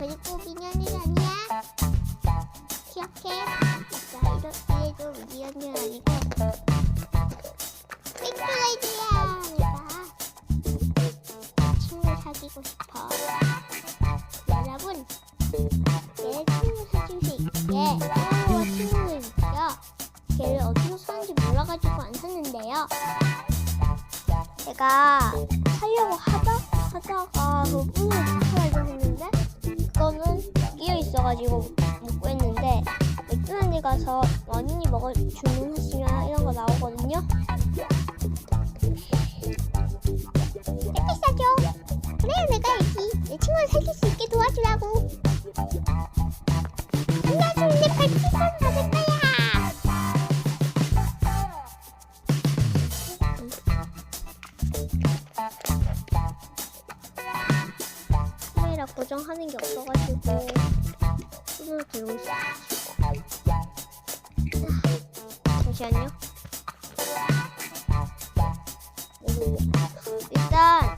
저기 꼭 인연이 아니야. 기억해. 나 이렇게도 인연이 아니고 빅플레이드야 내가 친구 사귀고 싶어. 여러분 내 친구 사귈 수 있게 친구와 친구이죠. 걔를 어디서 사는지 몰라가지고 안 샀는데요. 제가 하려고 하다 하다가 그 분을 붙여가지고 끼어 있어가지고 못 구했는데 맥주난데 가서 원인이 먹어 주문하시면 이런 거 나오거든요. 택배 싸줘. 그래 내가 여기 내 친구를 살릴 수 있게 도와주라고. 나중에 발치선 받을 거야. 카메라 고정하는 게 없어가지고 손으로 들고 있어. 잠시만요. 일단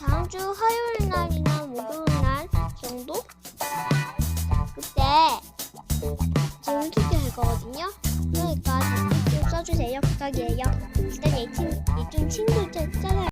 다음 주 화요일 날이나 목요일 날 정도 그때 지금 투표할 거거든요. 그러니까 댓글 좀 써주세요. 부탁이에요. 일단 얘 친, 얘좀 친구